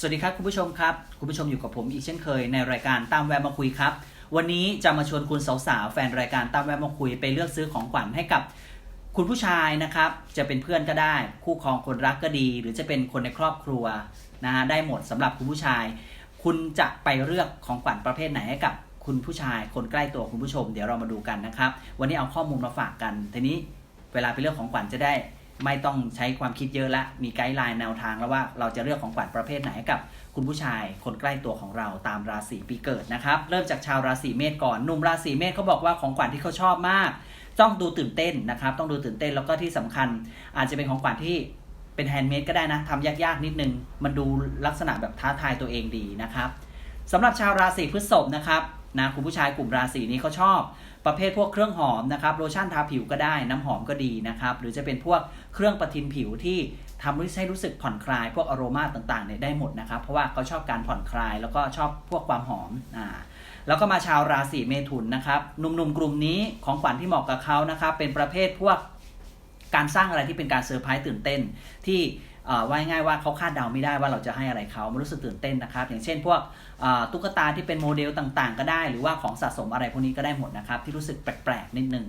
สวัสดีครับคุณผู้ชมครับ คุณผู้ชมอยู่กับผมอีกเช่นเคยในรายการตามแวะมาคุยครับ วันนี้จะมาชวนคุณสาวๆแฟนรายการตามแวะมาคุยไปเลือกซื้อของขวัญให้กับ คุณผู้ชายนะครับ จะเป็นเพื่อนก็ได้ คู่ครองคนรักก็ดี หรือจะเป็นคนในครอบครัวนะฮะได้หมดสำหรับคุณผู้ชาย คุณจะไปเลือกของขวัญประเภทไหนให้กับ คุณผู้ชายคนใกล้ตัวคุณผู้ชม เดี๋ยวเรามาดูกันนะครับ วันนี้เอาข้อมูลมาฝากกันทีนี้เวลาไปเลือกของขวัญจะได้ ไม่ต้องใช้ความคิดเยอะละ มีไกด์ไลน์แนวทางแล้วว่าเราจะเลือกของขวัญประเภทไหนกับคุณผู้ชายคนใกล้ตัวของเราตามราศีปีเกิดนะครับ เริ่มจากชาวราศีเมษก่อนหนุ่มราศีเมษเขาบอกว่าของขวัญที่เขาชอบมาก ต้องดูตื่นเต้นนะครับ ต้องดูตื่นเต้นแล้วก็ที่สำคัญ อาจจะเป็นของขวัญที่เป็นแฮนด์เมดก็ได้นะทำยากๆนิดนึง มันดูลักษณะแบบท้าทายตัวเองดีนะครับสำหรับชาวราศีพฤษภนะครับ นะคุณผู้ชายกลุ่มราศีนี้เขาชอบ ประเภทพวกเครื่องหอมนะครับโลชั่นทาผิวก็ได้น้ำหอมก็ดีนะครับ หรือจะเป็นพวกเครื่องประทินผิวที่ทำให้รู้สึกผ่อนคลาย พวกอโรมาต่างๆเนี่ยได้หมดนะครับ เพราะว่าเขาชอบการผ่อนคลาย แล้วก็ชอบพวกความหอมอ่าแล้วก็มาชาวราศีเมถุนนะครับหนุ่มๆกลุ่มนี้ของขวัญที่เหมาะกับเขานะครับเป็นประเภทพวกการสร้างอะไรที่เป็นการเซอร์ไพรส์ตื่นเต้นที่ ว่าง่ายว่าเขาคาดเดาไม่ได้ว่าเราจะให้อะไรเขามันรู้สึกตื่นเต้นนะครับ อย่างเช่นพวกตุ๊กตาที่เป็นโมเดลต่างๆ ก็ได้ หรือว่าของสะสมอะไรพวกนี้ก็ได้หมดนะครับ ที่รู้สึกแปลกๆนิดนึง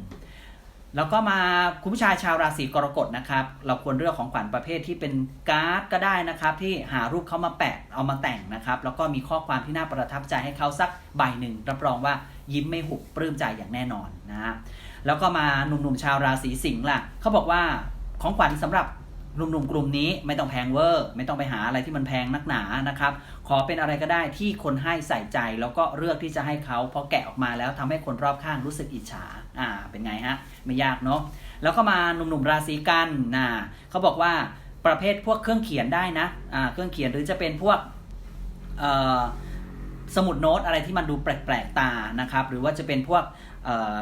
แล้วก็มาคุณผู้ชายชาวราศีกรกฎนะครับ เราควรเลือกของขวัญประเภทที่เป็นการ์ดก็ได้นะครับ ที่หารูปเขามาแปะเอามาแต่งนะครับ แล้วก็มีข้อความที่น่าประทับใจให้เขาสักใบหนึ่งรับรองว่ายิ้มไม่หุบปลื้มใจอย่างแน่นอนนะแล้วก็มาหนุ่มๆชาวราศีสิงห์ล่ะเขาบอกว่าของขวัญสำหรับ หนุ่มๆกลุ่มนี้ไม่ต้องแพงเวอร์ไม่ต้องไปหาอะไรที่มันแพงนักหนานะครับ ขอเป็นอะไรก็ได้ที่คนให้ใส่ใจ แล้วก็เลือกที่จะให้เขาพอแกะออกมาแล้วทำให้คนรอบข้างรู้สึกอิจฉาอ่า เป็นไงฮะ ไม่ยากเนาะแล้วก็มาหนุ่มๆราศีกันนะเขาบอกว่าประเภทพวกเครื่องเขียนได้นะอ่าเครื่องเขียนหรือจะเป็นพวกเอ่อสมุดโน้ตอะไรที่มันดูแปลกๆตานะครับ หรือว่าจะเป็นพวกเอ่อ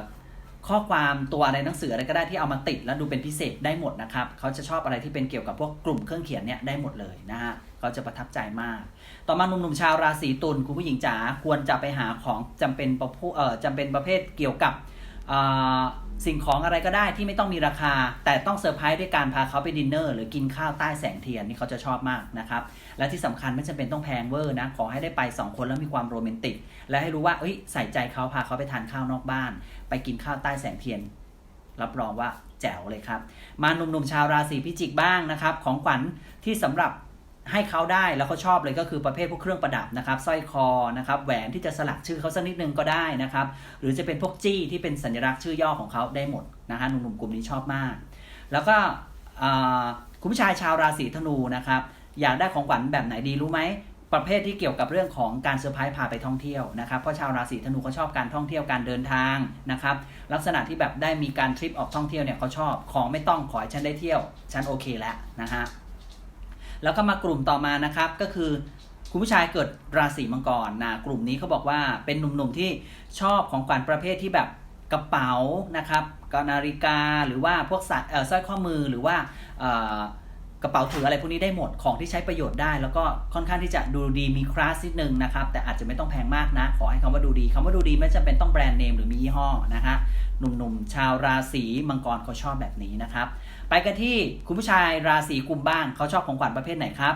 ข้อความตัวอะไรหนังสืออะไรก็ได้ที่เอามาติดแล้วดูเป็นพิเศษได้หมดนะครับเขาจะชอบอะไรที่เป็นเกี่ยวกับพวกกลุ่มเครื่องเขียนเนี่ยได้หมดเลยนะฮะเขาจะประทับใจมาก ต่อมาหนุ่มๆชาวราศีตุลคุณผู้หญิงจ๋าควรจะไปหาของจำเป็นประเภทเอ่อจำเป็นประเภทเกี่ยวกับ สิ่งของอะไรก็ได้ที่ไม่ต้องมีราคา แต่ต้องเซอร์ไพรส์ด้วยการพาเขาไปดินเนอร์หรือกินข้าวใต้แสงเทียนนี่เขาจะชอบมากนะครับ และที่สำคัญไม่จำเป็นต้องแพงเวอร์นะ ขอให้ได้ไป 2 คนแล้วมีความโรแมนติก และให้รู้ว่าเอ้ยใส่ใจเขาพาเขาไปทานข้าวนอกบ้าน ไปกินข้าวใต้แสงเทียน รับรองว่าแจ๋วเลยครับ มาหนุ่มๆชาวราศีพิจิกบ้างนะครับ ของขวัญที่สำหรับ ให้เขาได้แล้วเขาชอบเลยก็คือประเภทพวกเครื่องประดับนะครับสร้อยคอนะครับแหวนที่จะสลักชื่อเขาสักนิดนึงก็ได้นะครับ หรือจะเป็นพวกจี้ที่เป็นสัญลักษณ์ชื่อย่อของเขาได้หมดนะฮะหนุ่มๆกลุ่มนี้ชอบมาก แล้วก็คุณผู้ชายชาวราศีธนูนะครับ อยากได้ของขวัญแบบไหนดีรู้ไหมประเภทที่เกี่ยวกับเรื่องของการเซอร์ไพรส์พาไปท่องเที่ยวนะครับเพราะชาวราศีธนูเขาชอบการท่องเที่ยวการเดินทางนะครับ ลักษณะที่แบบได้มีการทริปออกท่องเที่ยวเนี่ยเขาชอบของไม่ต้องขอให้ฉันได้เที่ยวฉันโอเคแล้วนะฮะ แล้วก็มากลุ่มต่อมานะครับก็คือคุณผู้ชายเกิดราศีมังกรนะกลุ่มนี้เขาบอกว่าเป็นหนุ่มๆที่ชอบของขวัญประเภทที่แบบกระเป๋านะครับกนาฬิกาหรือว่าพวกสายเออสร้อยข้อมือหรือว่า กระเป๋าถืออะไรพวกนี้ได้หมดของที่ใช้ประโยชน์ได้ แล้วก็ค่อนข้างที่จะดูดีมีคลาสนิดนึงนะครับ แต่อาจจะไม่ต้องแพงมากนะ ขอให้คำว่าดูดีคำว่าดูดีไม่จำเป็นต้องแบรนด์เนมหรือมียี่ห้อนะฮะหนุ่มๆ ชาวราศีมังกรเขาชอบแบบนี้นะครับ ไปกันที่คุณผู้ชายราศีกุมบ้างเขาชอบของขวัญประเภทไหนครับ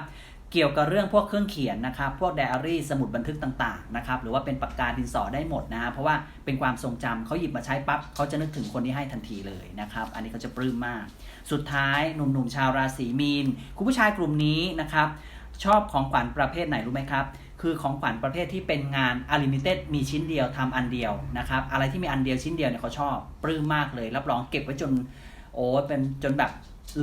เกี่ยวกับเรื่องพวกเครื่องเขียนนะครับ พวกไดอารี่สมุดบันทึกต่างๆนะครับ หรือว่าเป็นปากกาดินสอได้หมดนะเพราะว่าเป็นความทรงจำเขาหยิบมาใช้ปั๊บเขาจะนึกถึงคนที่ให้ทันทีเลยนะครับ อันนี้เขาจะปลื้มมาก สุดท้ายหนุ่มๆชาวราศีมีน คุณผู้ชายกลุ่มนี้นะครับ ชอบของขวัญประเภทไหนรู้ไหมครับ คือของขวัญประเภทที่เป็นงานอลิมิเต็ดมีชิ้นเดียวทำอันเดียวนะครับ อะไรที่มีอันเดียวชิ้นเดียวเนี่ยเขาชอบปลื้มมากเลย รับรองเก็บไว้จนโอ้เป็นจนแบบ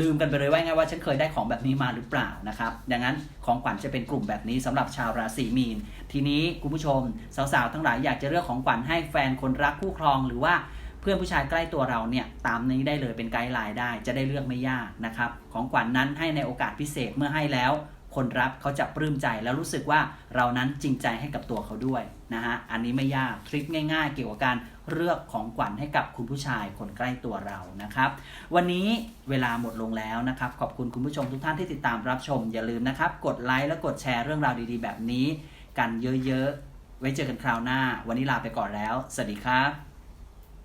ลืมกันไปเลยว่าไงว่าฉันเคยได้ของแบบนี้มาหรือเปล่านะครับ ดังนั้นของขวัญจะเป็นกลุ่มแบบนี้สำหรับชาวราศีมีน ทีนี้คุณผู้ชมสาวๆทั้งหลายอยากจะเลือกของขวัญให้แฟนคนรักคู่ครองหรือว่าเพื่อนผู้ชายใกล้ตัวเราเนี่ยตามนี้ได้เลยเป็นไกด์ไลน์ได้จะได้เลือกไม่ยากนะครับ ของขวัญนนั้นให้ในโอกาสพิเศษเมื่อให้แล้ว คนรับเขาจะปลื้มใจแล้วรู้สึกว่าเรานั้นจริงใจให้กับตัวเขาด้วยนะฮะอันนี้ไม่ยากทริคง่าย ๆ เกี่ยวกับการเลือกของขวัญให้กับคุณผู้ชายคนใกล้ตัวเรานะครับ วันนี้เวลาหมดลงแล้วนะครับ ขอบคุณคุณผู้ชมทุกท่านที่ติดตามรับชม อย่าลืมนะครับ กดไลค์และกดแชร์เรื่องราวดีๆ แบบนี้ กันเยอะๆไว้เจอกันคราวหน้า วันนี้ลาไปก่อนแล้ว สวัสดีครับ